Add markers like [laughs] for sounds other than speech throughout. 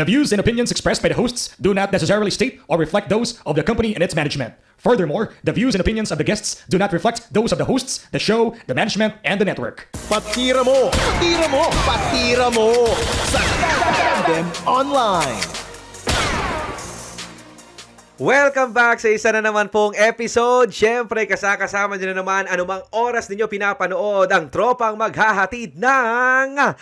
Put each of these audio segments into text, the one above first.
The views and opinions expressed by the hosts do not necessarily state or reflect those of the company and its management. Furthermore, the views and opinions of the guests do not reflect those of the hosts, the show, the management, and the network. Patira mo! Patira mo! Patira mo! Sa Tandem Online! Welcome back sa isa na naman pong episode. Siyempre, kasakasama nyo na naman anumang oras ninyo pinapanood ang tropang maghahatid ng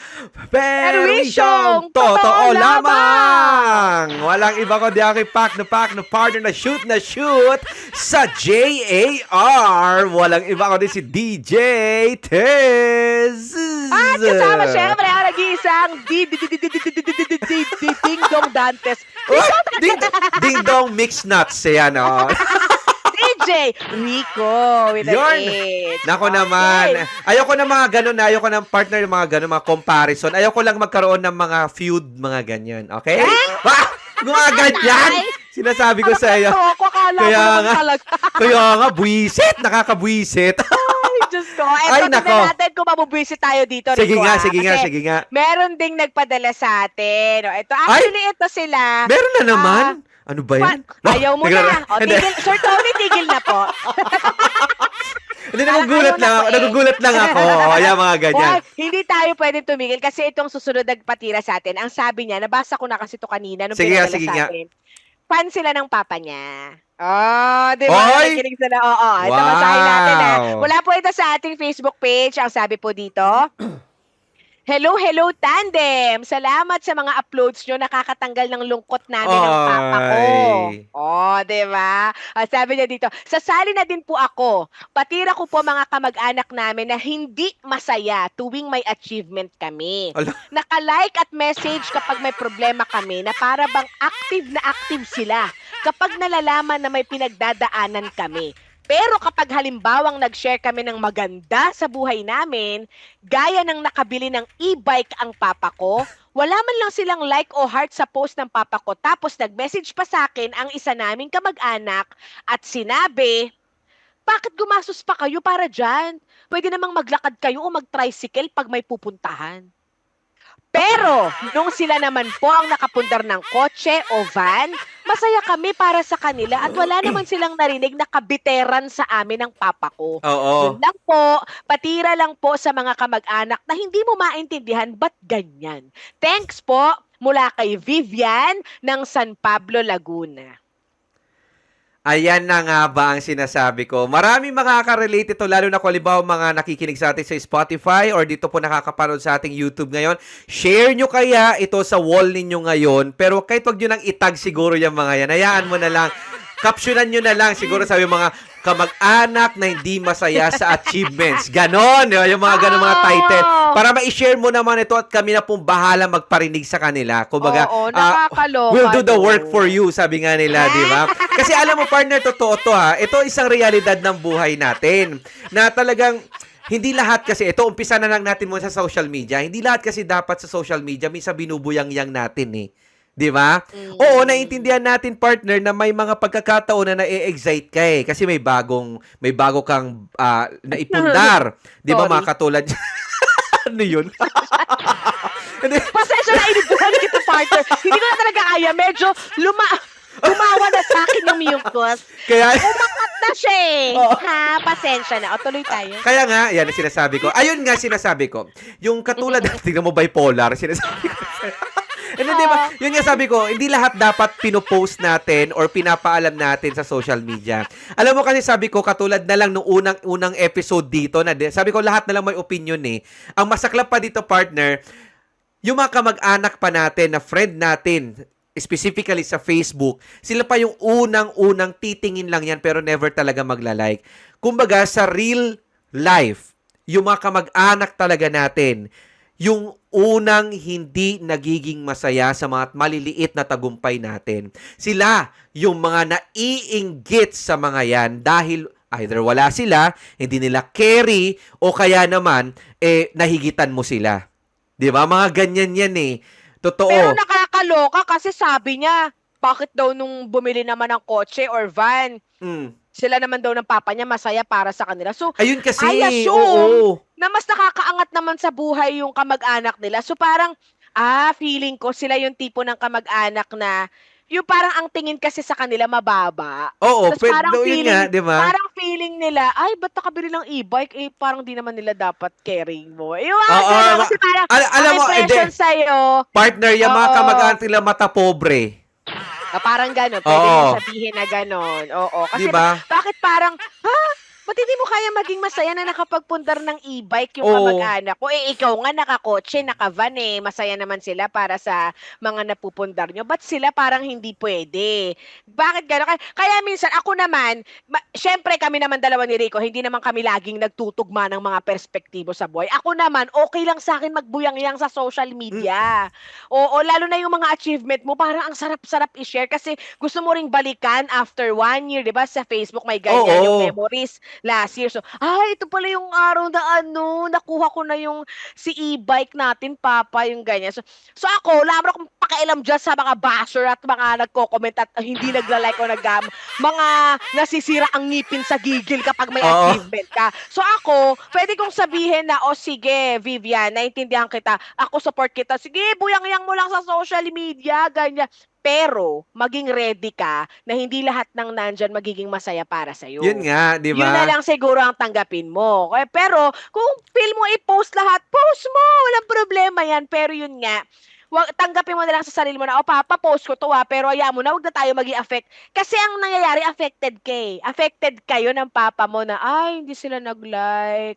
Perwisyong Totoo Lamang! Walang iba kundi aking pack na pack na partner na shoot na shoot sa JAR. Walang iba kundi si DJ Tez. At kasama siyempre ang nag-iisang Ding Dong Dantes Uy, ding, ding dong mix nuts. Yan, oh. [laughs] DJ Rico with an Yun. H. Nako naman. Ayoko ng mga ganun, ayoko ng partner ng mga ganun, mga comparison. Ayoko lang magkaroon ng mga feud, mga ganyan. Okay? Ah! Mga ganyan! Sinasabi ko sa iyo. Ako, akala ko Kaya naman nga. talaga. [laughs] Kaya nga, buwisit. Nakakabwisit. Ay, Diyos ko. Eh, Ay, Ay, nako. natin kung mabubwisit tayo dito, sige Rico, nga, ah. sige nga, Kasi sige nga. Meron ding nagpadala sa atin. Ito, actually, ito sila. Meron na naman. Ano ba yan? What? Ayaw mo na. O, tigil. Sir Tony, tigil na po. [laughs] Hindi, nagugulat lang. eh. Nagugulat lang ako. Ayan, mga ganyan. Hoy, hindi tayo pwedeng tumigil kasi itong susunod nagpatira sa atin. Ang sabi niya, nabasa ko na kasi to kanina nung Sige pinadala sige sa atin. Fan sila ng papa niya. Oh, di ba? Oy! Nakikinig sila. Oo, ito basahin natin ha. Wow! Wala po ito sa ating Facebook page. Ang sabi po dito, Hello, hello, Tandem! Salamat sa mga uploads nyo. Nakakatanggal ng lungkot namin ng papa ko. Oh, di ba? Ah, sabi niya dito, sasali na din po ako. Patira ko po mga kamag-anak namin na hindi masaya tuwing may achievement kami. Ala. Naka-like at message kapag may problema kami na para bang active na active sila kapag nalalaman na may pinagdadaanan kami. Pero kapag halimbawang nag-share kami ng maganda sa buhay namin, gaya ng nakabili ng e-bike ang papa ko, wala man lang silang like o heart sa post ng papa ko. Tapos nag-message pa sa akin ang isa naming kamag-anak at sinabi, bakit gumastos pa kayo para dyan? Pwede namang maglakad kayo o mag-tricycle pag may pupuntahan. Pero, nung sila naman po ang nakapundar ng kotse o van, masaya kami para sa kanila at wala naman silang narinig na kabiteran sa amin ng papa ko. Oo. Yun lang po, patira lang po sa mga kamag-anak na hindi mo maintindihan ba't ganyan. Thanks po mula kay Vivian ng San Pablo, Laguna. Ayan na nga ba ang sinasabi ko. Maraming makaka-relate ito, lalo na kung halimbawa mga nakikinig sa atin sa Spotify or dito po nakakapanood sa ating YouTube ngayon. Share nyo kaya ito sa wall ninyo ngayon. Pero kahit wag nyo nang itag siguro yung mga yan. Hayaan mo na lang. Captionan nyo na lang siguro sabi mga kamag-anak na hindi masaya sa achievements. Ganon. Yung mga ganon mga title. Para ma-share mo naman ito at kami na pong bahala magparinig sa kanila. Kumbaga, Oo, ah, nakakaloka, we'll do the work for you, sabi nga nila, di ba? Kasi alam mo, partner, totoo to ha. Ito isang realidad ng buhay natin. Na talagang, hindi lahat kasi, ito, umpisa na lang natin muna sa social media. Hindi lahat kasi dapat sa social media, minsan binubuyang-yang natin eh. Di ba? Mm. Oo, naiintindihan natin, partner, na may mga pagkakataon na na-excite ka eh. Kasi may bagong, may bago kang ah, naipundar. [laughs] Di ba, mga katulad? [laughs] ano yun? [laughs] Pasensya na inibuhan kita, partner. Hindi ko na talaga kaya. Medyo luma... Tumawa na sa akin yung mucus. Kaya, Umakat na siya eh. Oo. Ha? Pasensya na. O, tuloy tayo. Kaya nga, yan ang sinasabi ko. Ayun nga sinasabi ko. Yung katulad, tingnan mo bipolar, sinasabi ko. Hindi, di ba? Yun nga sabi ko, hindi lahat dapat pinopost natin or pinapaalam natin sa social media. Alam mo kasi sabi ko, katulad na lang nung unang unang episode dito, na sabi ko lahat na lang may opinion eh. Ang masaklap pa dito, partner, yung mga kamag-anak pa natin, na friend natin, specifically sa Facebook, sila pa yung unang-unang titingin lang yan pero never talaga magla-like. Kumbaga, sa real life, yung mga kamag-anak talaga natin, yung unang hindi nagiging masaya sa mga maliliit na tagumpay natin. Sila yung mga naiinggit sa mga yan dahil either wala sila, hindi nila carry, o kaya naman, eh, nahigitan mo sila. Di ba? Mga ganyan yan eh. Totoo. Pero nakakaloka kasi sabi niya, bakit daw nung bumili naman ng kotse or van, Mm. Sila naman daw ng papa niya masaya para sa kanila. So, Ayun kasi, I assume oo. na mas nakakaangat naman sa buhay yung kamag-anak nila. So parang Ah, feeling ko sila yung tipo ng kamag-anak na yung parang ang tingin kasi sa kanila mababa. Oo, pwede parang yun feeling- nga, di ba? Parang feeling nila, ay, ba't nakabili ng e-bike? Eh, parang di naman nila dapat caring mo. Yung mga ganun, kasi parang, Al- alam ang mo, eh, impression hindi. sa'yo, Partner, yung mga kamag-anak nila mata pobre. ah, parang gano'n. Pwede Oo. mo sabihin na gano'n. Oo. Kasi Di ba? bakit parang, ha? Ba't hindi mo kaya maging masaya na nakapagpundar ng e-bike yung Oo. kamag-anak ko? Eh, ikaw nga nakakotse, nakavan eh. Masaya naman sila para sa mga napupundar nyo. Ba't sila parang hindi pwede? Bakit gano'n? Kaya, kaya minsan, ako naman, ma- syempre kami naman dalawa ni Rico, hindi naman kami laging nagtutugma ng mga perspektibo sa buhay. Ako naman, okay lang sa akin magbuyang-yang sa social media. Oo, lalo na yung mga achievement mo, parang ang sarap-sarap i-share kasi gusto mo ring balikan after one year, di ba? Sa Facebook may ganyan Oo. yung memories last year. So, ay, ito pala yung araw na ano, nakuha ko na yung si e-bike natin, Papa, yung ganyan. So, so ako, wala naman akong pakialam dyan sa mga basher at mga nagko-comment at hindi nagla-like o nag mga nasisira ang ngipin sa gigil kapag may Oo. achievement ka. So ako, pwede kong sabihin na, o sige, Vivian, naintindihan kita. Ako support kita. Sige, buyang-yang mo lang sa social media, ganyan. Pero, maging ready ka na hindi lahat ng nandyan magiging masaya para sa'yo. Yun nga, di Yun na ba? lang siguro ang tanggapin mo. Kaya, pero, kung feel mo i-post lahat, post mo. Walang problema yan. Pero yun nga, wag, tanggapin mo na lang sa sarili mo na, o papa, post ko to ah, pero ayaw mo na, wag na tayo mag affect Kasi ang nangyayari, affected ka eh. Affected kayo ng papa mo na, ay, hindi sila nag-like.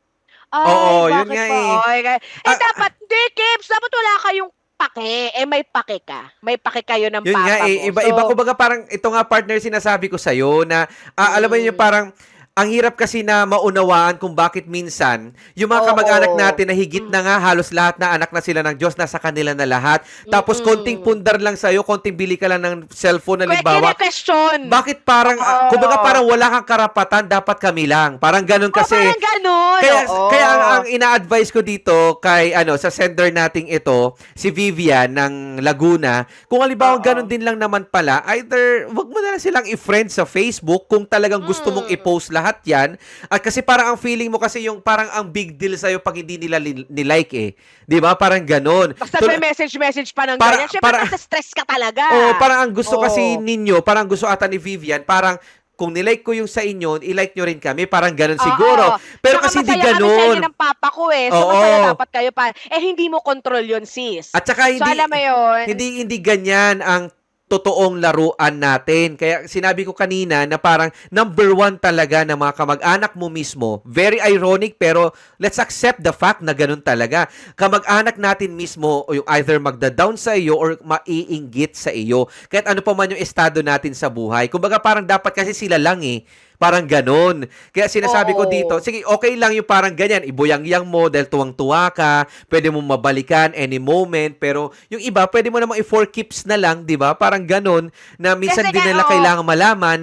Ay, Oo, yun bakit nga pa? eh. Ay, eh, Ah, dapat, di, Kips, dapat wala kayong pake. Eh, may pake ka. May pake kayo ng Yun papa nga, mo. eh, iba, So, iba, kumbaga parang, ito nga partner sinasabi ko sa'yo na, ah, alam mo yun, Mm. parang, ang hirap kasi na maunawaan kung bakit minsan yung mga kamag-anak natin na higit na nga halos lahat na anak na sila ng Diyos nasa kanila na lahat. Tapos Mm-mm. konting pundar lang sa'yo, konting bili ka lang ng cellphone na question. Bakit parang, Oo. kumbaga parang wala kang karapatan, dapat kami lang. Parang ganun kasi. oh, parang ganun. Kaya, oo. kaya ang, ang ina-advise ko dito kay ano sa sender nating ito, si Vivian ng Laguna, kung halimbawa Oo. ganun din lang naman pala, either wag mo na lang silang i-friend sa Facebook kung talagang gusto mong Mm. i-post lahat 'yan. At kasi parang ang feeling mo kasi yung parang ang big deal sa'yo pag hindi nila li- nilike eh. 'Di ba? Parang ganun. Basta Tul- may message-message pa ng Para- ganyan. Siyempre, para- stress ka talaga. Oo, parang ang gusto Oo. kasi ninyo, parang gusto ata ni Vivian, parang kung nilike ko yung sa inyo, i-like nyo rin kami, parang ganun siguro. Pero Tsaka kasi hindi masaya kami sa ganun. inyo ng papa ko eh. So, Oo. masaya dapat kayo pa. Eh, hindi mo control yun, sis. At saka hindi, so, alam mo yun. hindi hindi ganyan ang totoong laruan natin. Kaya sinabi ko kanina na parang number one talaga ng mga kamag-anak mo mismo. Very ironic pero let's accept the fact na ganun talaga. Kamag-anak natin mismo o yung either magda-down sa iyo or maiinggit sa iyo. Kahit ano pa man yung estado natin sa buhay. Kumbaga parang dapat kasi sila lang eh. Parang ganun. Kaya sinasabi ko Oo. dito, sige, okay lang yung parang ganyan. Ibuyang-yang mo dahil tuwang-tuwa ka. Pwede mo mabalikan any moment. Pero yung iba, pwede mo namang i-for keeps na lang, di ba? Parang ganun na minsan Kasi din nga, nila oo. kailangan malaman,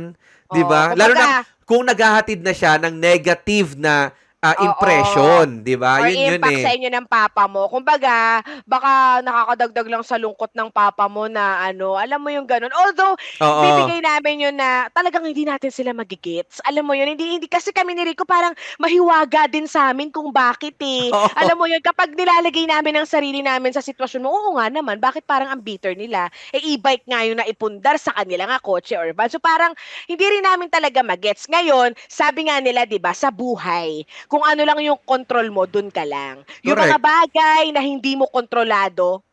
di ba? Oo, Lalo na kumbaga- kung naghahatid na siya ng negative na ah, Oo. impression, di ba? Or Yun yun impact eh. sa inyo ng papa mo. Kumbaga, baka nakakadagdag lang sa lungkot ng papa mo na ano, alam mo yung ganun. Although, Oo. bibigay namin yun na talagang hindi natin sila magigits. Alam mo yun, hindi, hindi kasi kami ni Rico parang mahiwaga din sa amin kung bakit eh. [laughs] Oo. Alam mo yun, kapag nilalagay namin ang sarili namin sa sitwasyon mo, oo nga naman, bakit parang ang bitter nila? Eh, e-bike nga yung naipundar sa kanila nga kotse or van. So parang hindi rin namin talaga magets. Ngayon, sabi nga nila, di ba, sa buhay, kung ano lang yung control mo, dun ka lang. Yung mga bagay na hindi mo kontrolado,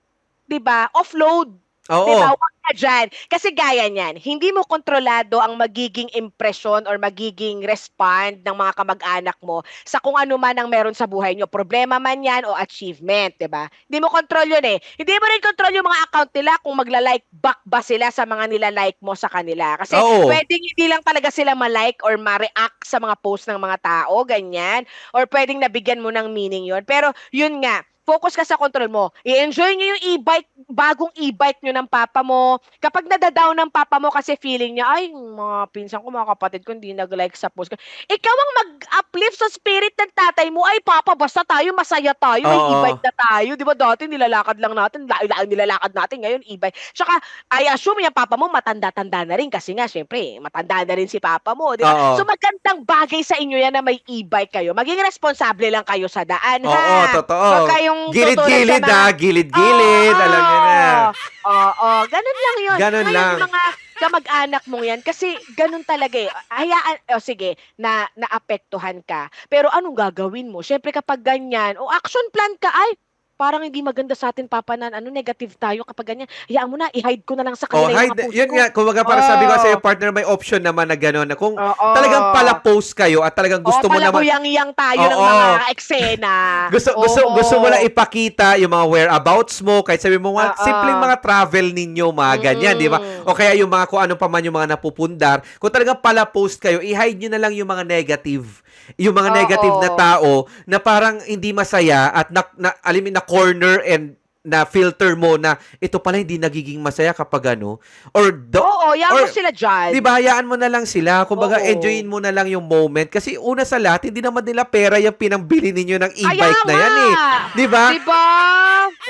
di ba, offload. Oo. Di ba? Huwag ka dyan. Kasi gaya niyan, hindi mo kontrolado ang magiging impression or magiging respond ng mga kamag-anak mo sa kung ano man ang meron sa buhay nyo. Problema man yan o achievement, di ba? Hindi mo control yun eh. Hindi mo rin control yung mga account nila kung magla-like back ba sila sa mga nila-like mo sa kanila. Kasi Oo. pwedeng hindi lang talaga sila ma-like or ma-react sa mga post ng mga tao, ganyan. Or pwedeng nabigyan mo ng meaning yon Pero yun nga, focus ka sa control mo. I-enjoy nyo yung e-bike, bagong e-bike nyo ng papa mo. Kapag nadadown ng papa mo kasi feeling niya, ay, mga pinsan ko, mga kapatid ko, hindi nag-like sa post. ko." Ikaw ang mag-uplift sa spirit ng tatay mo, ay, papa, basta tayo, masaya tayo, may Oo. e-bike na tayo. Di ba dati, nilalakad lang natin, layo-layo nilalakad natin, ngayon, e-bike. Tsaka, I assume yung papa mo, matanda-tanda na rin kasi nga, syempre, matanda na rin si papa mo. Di ba? Oo. So, magandang bagay sa inyo yan na may e-bike kayo. Maging responsable lang kayo sa daan, Oo, ha? totoo. Huwag kayong yung Gilid-gilid mga- ah, gilid-gilid, alam niyo na. Oo, oo, ganun lang yun. Ganun Ngayon, lang. mga kamag-anak mong yan, kasi ganun talaga eh. Hayaan, o sige, na naapektuhan ka. Pero anong gagawin mo? Siyempre kapag ganyan, o action plan ka, ay, parang hindi maganda sa atin, Papa, na ano, negative tayo kapag ganyan. Hayaan mo na, i-hide ko na lang sa Oh, kanila yung hide, mga post yun ko. nga, kumbaga para sabi ko sa iyo, Oo. partner, may option naman na gano'n, na kung Oo. talagang pala post kayo at talagang gusto Oo, mo naman, palabuyang-yang tayo ng Oo. mga eksena. [laughs] gusto, gusto, Oo. gusto mo lang ipakita yung mga whereabouts mo, kahit sabi mo, mga Oo. simpleng mga travel ninyo, mga ganyan, di ba? Mm. O kaya yung mga kung ano pa man yung mga napupundar, kung talagang pala post kayo, i-hide nyo na lang yung mga negative yung mga Oo. negative na tao na parang hindi masaya at na, na alimin na corner and na filter mo na ito pala hindi nagiging masaya kapag ano or the, Oo, yan or- mo sila dyan. Di ba, hayaan mo na lang sila. Kumbaga, Oo. enjoyin mo na lang yung moment. Kasi una sa lahat, hindi naman nila pera yung pinambili ninyo ng e-bike Kaya na yan eh. Di ba? Diba?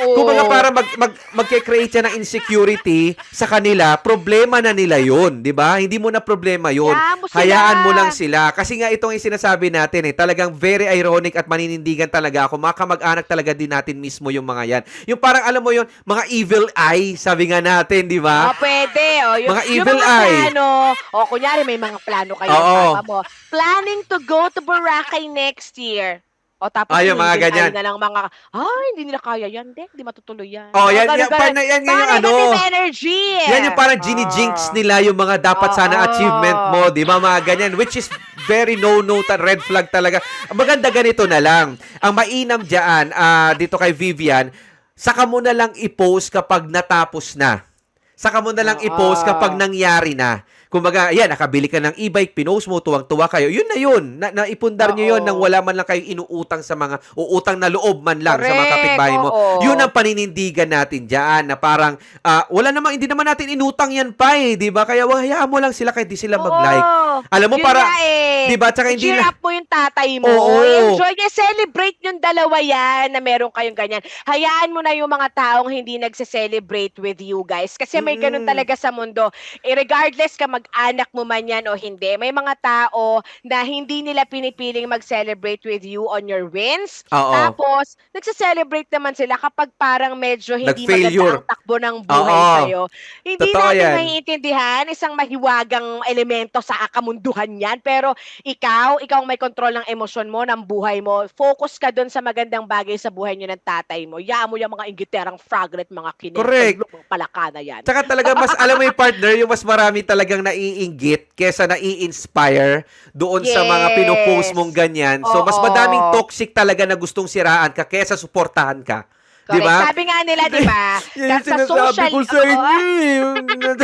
Oo. Kumbaga, para mag, mag, magke-create siya ng insecurity sa kanila, problema na nila yun. Di ba? Hindi mo na problema yun. Hayaan mo sila. Hayaan mo lang sila. Kasi nga, itong yung sinasabi natin eh, talagang very ironic at maninindigan talaga ako. Mga kamag-anak talaga din natin mismo yung mga yan. Yung parang, alam mo yun, mga evil eye, sabi nga natin, di ba? Oh, pwede. Oh, yung, Mga yung evil mga eye. plano. O, kunyari may mga plano kayo. Oo. Papa mo. Planning to go to Boracay next year. O tapos Ah, yung yung mga ganyan. na lang mga, ay, hindi nila kaya yan. Hindi, hindi matutuloy yan. Oh, yan, yan, partner, yan, yan yung Parang ano. negative energy. Yan yung parang gini-jinx Ah. nila yung mga dapat sana achievement mo, di ba? Mga ganyan, which is very no-no, ta- red flag talaga. Maganda ganito na lang. Ang mainam dyan, ah, dito kay Vivian, saka mo na lang i-post kapag natapos na. Saka mo na lang i-post kapag nangyari na. Kumbaga, yan, nakabili ka ng e-bike, pinost mo, tuwang-tuwa kayo. Yun na yun. Na, naipundar nyo yun Oo. nang wala man lang kayo inuutang sa mga, uutang na loob man lang sa mga Correct, kapitbahay mo. oo. Yun ang paninindigan natin dyan na parang, ah, wala namang, hindi naman natin inutang yan pa eh, di ba? Kaya hayaan mo lang sila kahit di sila mag-like. Oo. Alam mo, Yun para- eh. di ba? Tsaka hindi Cheer na- up mo yung tatay mo. Oo. Enjoy niya. Celebrate yung dalawa yan na meron kayong ganyan. Hayaan mo na yung mga taong hindi nagse-celebrate with you guys. Kasi may ganun Mm. talaga sa mundo. Eh, regardless ka mag-anak mo man yan o hindi, may mga tao na hindi nila pinipiling mag-celebrate with you on your wins. Oo. Tapos, nagse-celebrate naman sila kapag parang medyo hindi maganda ang takbo ng buhay Oo. sa'yo. Hindi Totoo natin yan. maiintindihan isang mahiwagang elemento sa kamunduhan yan. Pero ikaw, ikaw ang may kontrol ng emosyon mo, ng buhay mo. Focus ka doon sa magandang bagay sa buhay niyo ng tatay mo. Yaan mo yung mga ingiterang fraglet, mga kinento, Correct. mga palaka na yan. Tsaka talaga mas [laughs] alam mo yung partner, yung mas marami talagang naiinggit kesa nai-inspire doon sa mga Yes. pinopost mong ganyan. So mas Oo. madaming toxic talaga na gustong siraan ka kesa suportahan ka. Di Correct. ba? Sabi nga nila, di ba? [laughs] Yan yung sa sinasabi social... ko sa Oo, inyo. eh.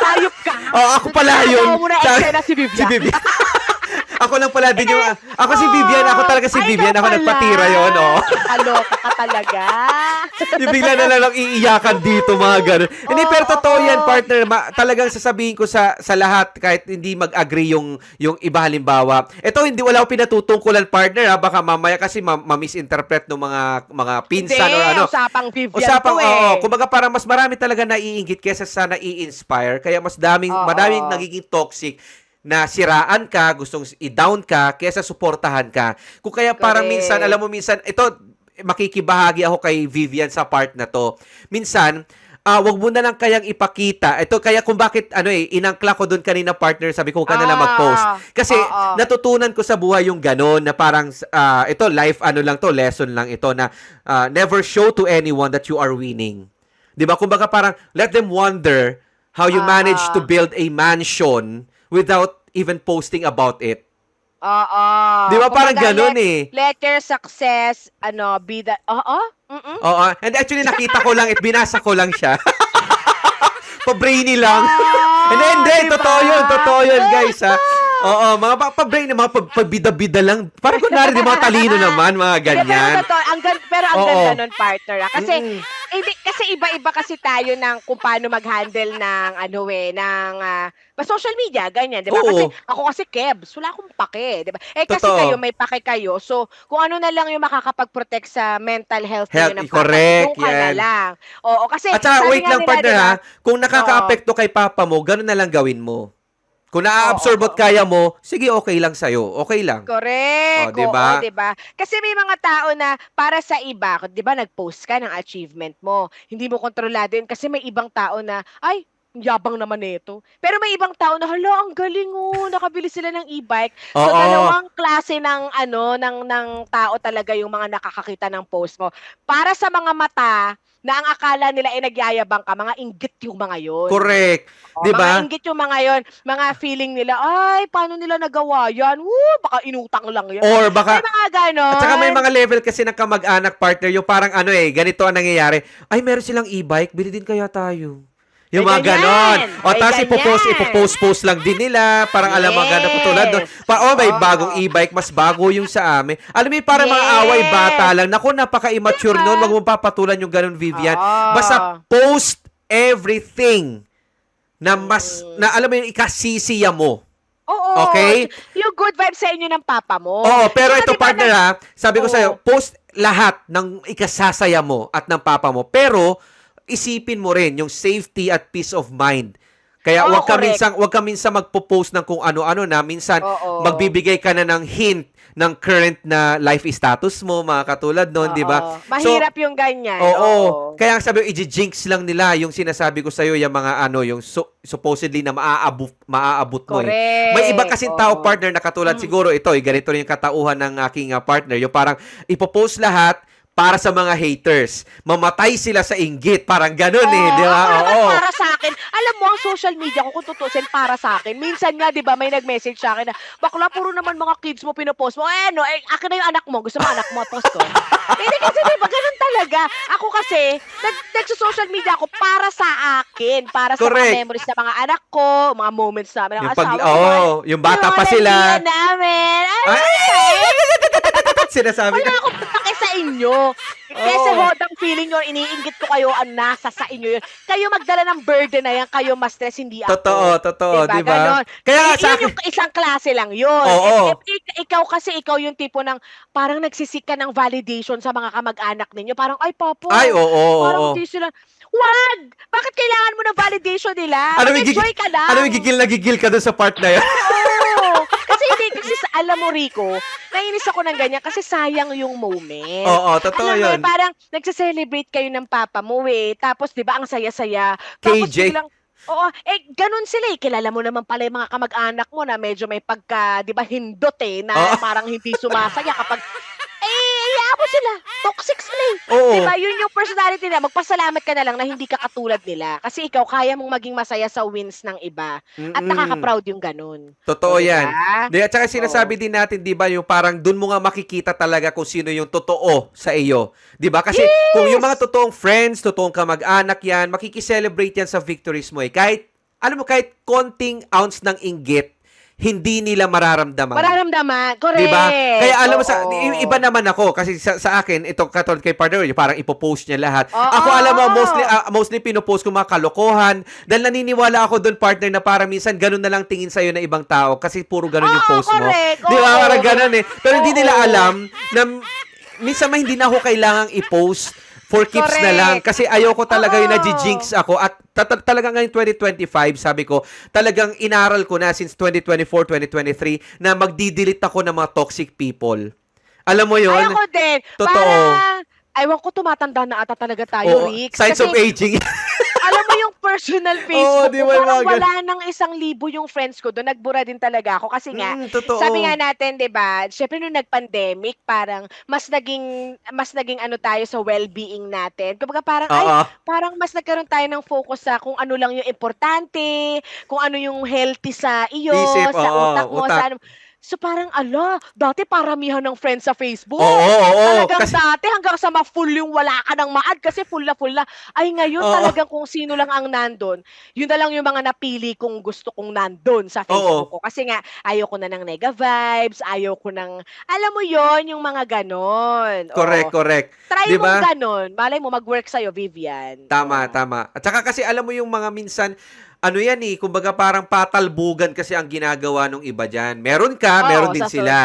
Hayop [laughs] ka. [laughs] oh, ako pala yun. Ginagawa mo na eksena si Vivian. Si Vivian. Ako lang pala din yung... Ako si Vivian. Ako talaga si Ay, Vivian. ikaw Ako pala. nagpatira yun. Oh. Kaloka ka talaga. [laughs] Yung bigla na lang iiyakan dito, mga ganun. Hindi, pero totoo oo. yan, partner. Ma- talagang sasabihin ko sa sa lahat, kahit hindi mag-agree yung, yung iba halimbawa. Ito, hindi wala ko pinatutungkulan, partner. Ha? Baka mamaya kasi ma- ma-misinterpret ng mga mga pinsan or ano. usapang Vivian Usapang, to eh. oo. Kumbaga parang mas marami talaga naiinggit kesa sa nai-inspire. Kaya mas daming, Oo. madaming nagiging toxic na siraan ka, gustong i-down ka, kesa suportahan ka. Kung kaya parang Correct. minsan, alam mo minsan, ito, makikibahagi ako kay Vivian sa part na to. Minsan, ah wag mo na lang kayang ipakita. Ito kaya kung bakit ano eh inangkla ko doon kanina partner, sabi ko ka na lang Ah, mag-post. Kasi oo. natutunan ko sa buhay yung ganon na parang ah, ito life ano lang to, lesson lang ito na ah, never show to anyone that you are winning. 'Di ba? Kumbaga parang let them wonder how you Ah. manage to build a mansion without even posting about it. Oo. Di ba parang Kumbaga, ganun eh? Let your success, ano, be that, oo, mm Oo. And actually, nakita ko lang, it binasa ko lang siya. [laughs] Pa-brainy lang. Ah, Hindi, hindi. diba? Totoo yun. Totoo yun, guys, ha. Oo, mga pa- pa-brain, mga pa- pabida-bida lang. Parang kunwari, di mga talino naman, mga Hindi, pero ganyan. totoo, ang gan- pero ang Oo. ganda nun, partner. ah. Kasi, Mm. Hindi, kasi iba-iba kasi tayo ng kung paano mag-handle ng, ano eh, ng, ba, social media, ganyan, di ba? Oo. Kasi, ako kasi, Kebs, wala akong pake, di ba? Eh, kasi Totoo. kayo, may pake kayo. So, kung ano na lang yung makakapag-protect sa mental health, Health, niyo ng correct, doon ka na yan. lang. Oo, kasi, At saka, wait lang, nila, partner, di ba, ha. Kung nakaka-apekto kay papa mo, ganun na lang gawin mo. Kung na-absorb at kaya mo, sige, okay lang sa'yo. Okay lang. Correct. Oh, 'di ba? Oo, 'di ba? Kasi may mga tao na para sa iba, 'di ba, nag-post ka ng achievement mo. Hindi mo kontrolado 'yun kasi may ibang tao na, ay, yabang naman nito. Pero may ibang tao na, hala, ang galing oh, nakabili sila ng e-bike. So Oo. dalawang klase ng ano ng ng tao talaga yung mga nakakakita ng post mo. Para sa mga mata na ang akala nila ay nagyayabang ka, mga inggit yung mga 'yon. Correct. Oh, Di ba? Mga inggit yung mga yon, mga feeling nila, ay, paano nila nagawa yan? Woo, baka inutang lang yan. Or baka, May mga ganon. At saka may mga level kasi ng kamag-anak partner, yung parang ano eh, ganito ang nangyayari. Ay, meron silang e-bike, bili din kaya tayo. Yung mga ganon. O, May tapos ipopost, ganyan. ipopost-post lang din nila. Parang alam mga ganun katulad doon. Yes. Pa, oh, may Oo. bagong e-bike, mas bago yung sa amin. Alam mo yung parang mga Yes. away bata lang. Naku, napaka-immature Diba? nun. Wag mo papatulan yung ganun, Vivian. Oo. Basta post everything na mas, na alam mo yung ikasisiya mo. Oo. Okay? Yung good vibes sa inyo ng papa mo. Oo, pero Saka ito diba partner nag- ha, sabi ko Oo. sa'yo, post lahat ng ikasasaya mo at ng papa mo. Pero, isipin mo rin yung safety at peace of mind. Kaya Oo, wag ka correct. minsan wag ka minsan magpo-post ng kung ano-ano na minsan Oo. magbibigay ka na ng hint ng current na life status mo, mga katulad noon, di ba? Oo. Mahirap yung ganyan. Oo. Kaya ang sabi ko, i-jinx lang nila yung sinasabi ko sa'yo, yung mga ano, yung su- supposedly na maaabot, maaabot mo. eh. May iba kasing tao, Oo. Mm. partner, na katulad [clears throat] siguro ito, eh, ganito rin yung katauhan ng aking ah, partner. Yung parang ipopost lahat para sa mga haters. Mamatay sila sa inggit. Parang ganun eh, Oo, di ba? Oo. para sa akin, alam mo, ang social media ko, kung tutusin, para sa akin. Minsan nga, di ba, may nag-message sa akin na, bakla, puro naman mga kids mo pinopost mo. Eh, no, eh, akin na yung anak mo. Gusto mo anak mo, post ko. [laughs] Hindi kasi, di ba, ganun talaga. Ako kasi, nag, nag-social media ako para sa akin. Para sa Correct. mga memories ng mga anak ko, mga moments namin ng Yung pag, asawa oh, yung bata pa sila. Yung namin. Ay, Ay! [laughs] Sinasabi wala ko. akong pake sa inyo. Kasi Oo. hodang feeling nyo, iniinggit ko kayo, ang nasa sa inyo yun. Kayo magdala ng burden na yan, kayo mas stress, hindi ako. Totoo, totoo, Diba? di ba? Ganon. Kaya sa akin, yung isang klase lang yun. Oo. Eh, eh, ik- ikaw kasi, ikaw yung tipo ng, parang nagsisik ka ng validation sa mga kamag-anak ninyo. Parang, ay, papo. ay, oo, oo, Parang oo. hindi sila, wag! Bakit kailangan mo ng validation nila? Ano gigil, ka lang. ano gigil na gigil ka doon sa part na yun? Hindi, kasi sa, alam mo, Rico, nainis ako ng ganyan kasi sayang yung moment. Oo, totoo Alam mo, yun. eh, parang nagse-celebrate kayo ng papa mo eh. Tapos, di ba, ang saya-saya. Tapos KJ. biglang, Oo, eh, ganun sila eh. Kilala mo naman pala yung mga kamag-anak mo na medyo may pagka, di ba, hindot eh, na Oo. parang hindi sumasaya kapag, mo sila. Toxic sila eh. Oo. Di ba, yun yung personality nila. Magpasalamat ka na lang na hindi ka katulad nila. Kasi ikaw, kaya mong maging masaya sa wins ng iba. At Mm-mm. nakaka-proud yung ganun. Totoo Diba? yan. Di, at saka sinasabi din natin, di ba, yung parang dun mo nga makikita talaga kung sino yung totoo sa iyo. Di ba? Kasi kung yung mga totoong friends, totoong kamag-anak yan, makikiselebrate yan sa victories mo eh. Kahit, alam mo, kahit konting ounce ng inggit, hindi nila mararamdaman. Mararamdaman. Correct. Di ba? Kaya alam mo, sa, iba naman ako, kasi sa, sa akin, ito katulad kay partner, yung parang ipopost niya lahat. Oo. Ako alam mo, mostly, ah, mostly pinopost ko mga kalokohan, dahil naniniwala ako doon, partner, na parang minsan ganun na lang tingin sa'yo na ibang tao, kasi puro ganun yung Oo, post mo. correct. Di ba? Oo. Parang ganun eh. Pero hindi nila alam na minsan may hindi na ako kailangang i-post for keeps na Correct. lang kasi ayoko talaga yung Oo. na-jinx ako at ta- ta- talaga ngayon 2025 sabi ko talagang inaral ko na since 2024 2023 na magdi-delete ako ng mga toxic people alam mo yun Ay, ako din. Totoo. Parang, aywan ko, tumatanda na ata talaga tayo, Oo, Rick. signs Kasi, of aging [laughs] alam mo yung personal [laughs] Facebook di ko, ba, parang wala nang isang libo yung friends ko doon. Nagbura din talaga ako. Kasi nga, Mm, totoo Sabi nga natin, 'di ba? Syempre nung nag-pandemic, parang mas naging mas naging ano tayo sa well-being natin. Kumbaga parang ay, Oo. parang mas nagkaroon tayo ng focus sa kung ano lang yung importante, kung ano yung healthy sa iyo, Isip, sa oo, utak mo, utak. sa ano. So parang ala, dati paramihan ng friends sa Facebook. Oo, oo, oo. Talagang Kasi, dati hanggang sa ma-full yung wala ka ng maad kasi full na full na. Ay ngayon Oo. talagang kung sino lang ang nandun, yun na lang yung mga napili kong gusto kong nandun sa Facebook ko. Kasi nga, ayoko na ng nega vibes, ayoko ng, alam mo yon yung mga ganon. Oo. correct, correct. Try Di mo ba? ganon. Malay mo, mag-work sa'yo, Vivian. Tama, Oo. tama. At saka kasi alam mo yung mga minsan, ano yan eh, kumbaga parang patalbugan kasi ang ginagawa ng iba dyan. Meron ka, Oo, meron din sa sila.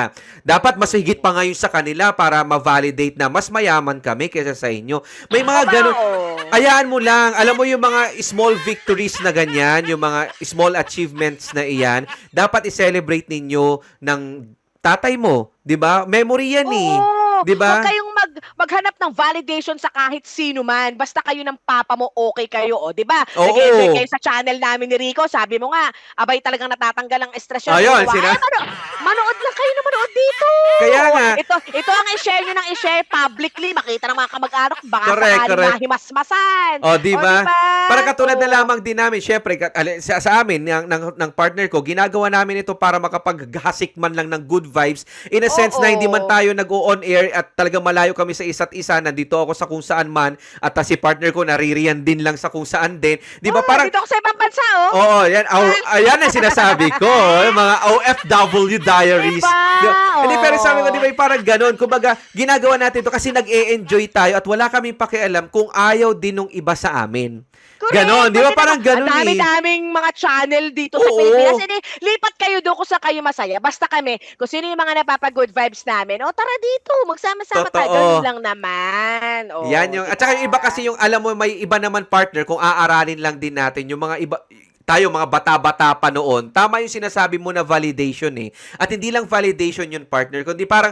Dapat mas higit pa ngayon sa kanila para ma-validate na mas mayaman kami kaysa sa inyo. May mga ganun. oo. Ayaan mo lang. Alam mo yung mga small victories na ganyan, yung mga small achievements na iyan, dapat i-celebrate ninyo ng tatay mo, 'di ba? Memory yan eh. Oo. 'Di ba? Huwag kayong mag, maghanap ng validation sa kahit sino man. Basta kayo ng papa mo, okay kayo. O, di ba? Nag-enjoy kayo sa channel namin ni Rico. Sabi mo nga, abay talagang natatanggal ang stress yun. Ayun, sina- Ay, mano- manood lang kayo na manood dito. Kaya nga. Ito, ito ang i-share nyo ng i-share publicly. Makita ng mga kamag-anak. Baka Correct, sakaling correct. mahimasmasan. O, di ba? diba? Para katulad na lamang din namin, syempre, ali- sa, sa amin, ng, ng, ng partner ko, ginagawa namin ito para makapaghasik man lang ng good vibes. In a sense na hindi man tayo nag-on air at talagang malayo kami sa isa't isa, nandito ako sa kung saan man, at ah, si partner ko naririyan din lang sa kung saan din. Di ba? Oh, Parang, Dito ako sa ibang bansa, oh. Oo, yan. Au- ayan ang sinasabi ko. [laughs] yung mga OFW diaries. Diba? Di- Hindi, pero sabi ko, di ba, parang ganun. Kumbaga, ginagawa natin to kasi nag-e-enjoy tayo at wala kaming pakialam kung ayaw din nung iba sa amin. Correct. Ganon, di ba? Parang ganon eh. dami-daming mga channel dito sa Oo. Pilipinas. Hindi, lipat kayo doon kung saan kayo masaya. Basta kami, kung sino yung mga napapa-good vibes namin, o tara dito, magsama-sama tayo. Totoo. Ganun lang naman. O, Yan yung, at saka yung iba kasi yung, alam mo, may iba naman partner, kung aaralin lang din natin, yung mga iba, tayo mga bata-bata pa noon, tama yung sinasabi mo na validation eh. At hindi lang validation yun partner, kundi parang,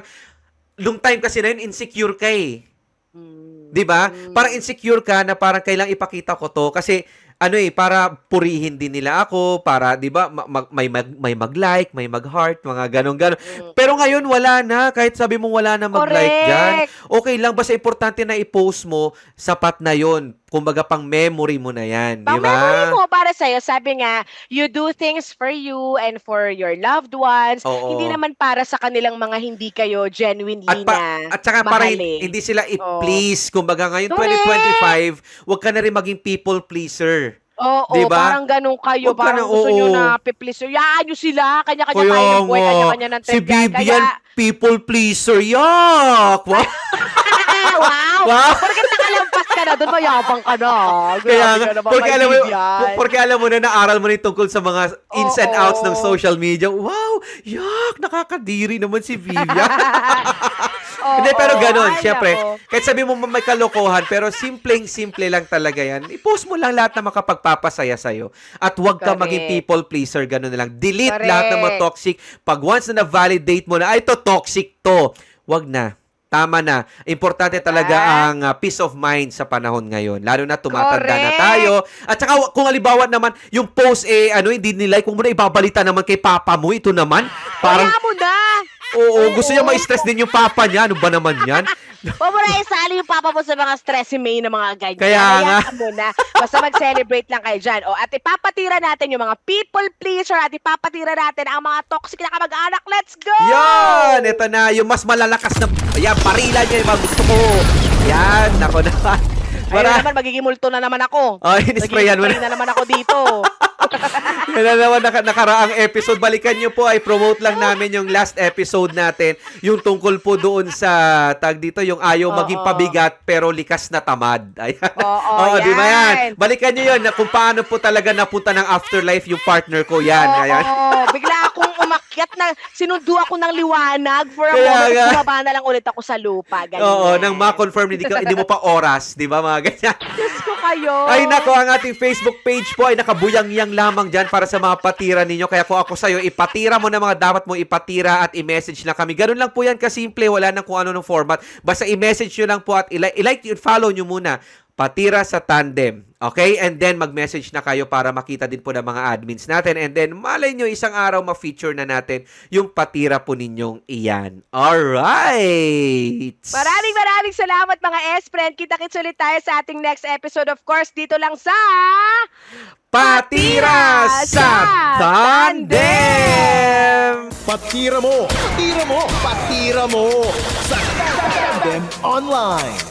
nung time kasi na yun, insecure ka eh. 'Di ba? Parang insecure ka na parang kailang ipakita ko to kasi ano eh para purihin din nila ako para 'di ba mag- may mag, may mag-like, may mag-heart, mga ganong ganon. Pero ngayon wala na kahit sabi mo wala na mag-like diyan. Okay lang basta importante na i-post mo sapat na 'yon. Kumbaga pang memory mo na 'yan, 'di Pang ba? memory mo para sa'yo, sabi nga, you do things for you and for your loved ones. Oo. Hindi naman para sa kanilang mga hindi kayo genuinely At, pa, na at saka para hindi sila i-please. Kumbaga ngayon Correct. 2025, wag ka na rin maging people pleaser. Oo, Di ba? parang ganun kayo. Huwag ka Parang na, gusto nyo oo. na piplis. Yaan nyo sila. Kanya-kanya Kaya tayo ng buhay. nga, Kanya-kanya ng si tendyan. Vivian, Kaya, people pleaser. Yak! [laughs] Wow! wow! Wow! Porket nakalampas ka na doon, mayabang ka na. Kaya Grabe nga, ka naman, porque alam mo, Vivian. porque alam mo na naaral mo na yung tungkol sa mga ins and Oo. outs ng social media. Wow! Yak! Nakakadiri naman si Vivian. [laughs] Oo, Hindi, pero ganun. ay, Siyempre, nako. kahit sabi mo may kalokohan, pero simpleng-simple lang talaga yan. I-post mo lang lahat na makapagpapasaya sa'yo. At huwag ka Correct. maging people pleaser. Ganun na lang. Delete Correct. lahat ng mga toxic. Pag once na na-validate mo na, ay, to toxic to. Wag na. Tama na. Importante talaga Correct. ang uh, peace of mind sa panahon ngayon. Lalo na tumatanda na Correct. tayo. At saka kung halimbawa naman, yung post eh, ano, hindi nilike, kung mo na ibabalita naman kay papa mo, ito naman. [gasps] Parang, Kaya mo na. oo, gusto niya ma-stress din yung papa niya. Ano ba naman yan? Huwag mo na isali yung papa mo sa mga stressy may na mga ganyan. Kaya nga. Mo na. Basta mag-celebrate lang kayo dyan. O, at ipapatira natin yung mga people pleaser at ipapatira natin ang mga toxic na kamag-anak. Let's go! Yan! Ito na, yung mas malalakas na, ayan, parilan niya yung mga gusto ko. Yan, nako naman. Ayun Para, naman, magiging multo na naman ako. oh, inisprayan mo na. na naman ako dito. [laughs] Yan na naman naka, nakaraang episode. Balikan nyo po ay promote lang namin yung last episode natin. Yung tungkol po doon sa tag dito, yung ayaw Oo. maging pabigat pero likas na tamad. [laughs] Ayan. Oo, di ba yan. Balikan nyo yun na kung paano po talaga napunta ng afterlife yung partner ko. Yan. Oo, Ayan. bigla akong umakyat na sinundo ako ng liwanag for a Kaya moment. nga. Bumaba na lang ulit ako sa lupa. Ganyan. Oo, nang ma-confirm hindi, ka, hindi mo pa oras. Di ba mga ganyan? Diyos ko kayo. Ay nako, ang ating Facebook page po ay nakabuyang-yang lamang dyan para sa mga patira ninyo. Kaya kung ako sa'yo, ipatira mo na mga dapat mo ipatira at i-message lang kami. Ganun lang po yan kasimple. Wala nang kung ano ng format. Basta i-message nyo lang po at i-like, i-like follow nyo muna. Patira sa tandem. Okay? And then mag-message na kayo para makita din po ng mga admins natin. And then malay nyo isang araw ma-feature na natin yung patira po ninyong iyan. Alright! Maraming maraming salamat mga S-Friend. Kita-kits ulit tayo sa ating next episode. Of course, dito lang sa... Patira sa Tandem! Patira mo, patira mo, patira mo sa Tandem Online.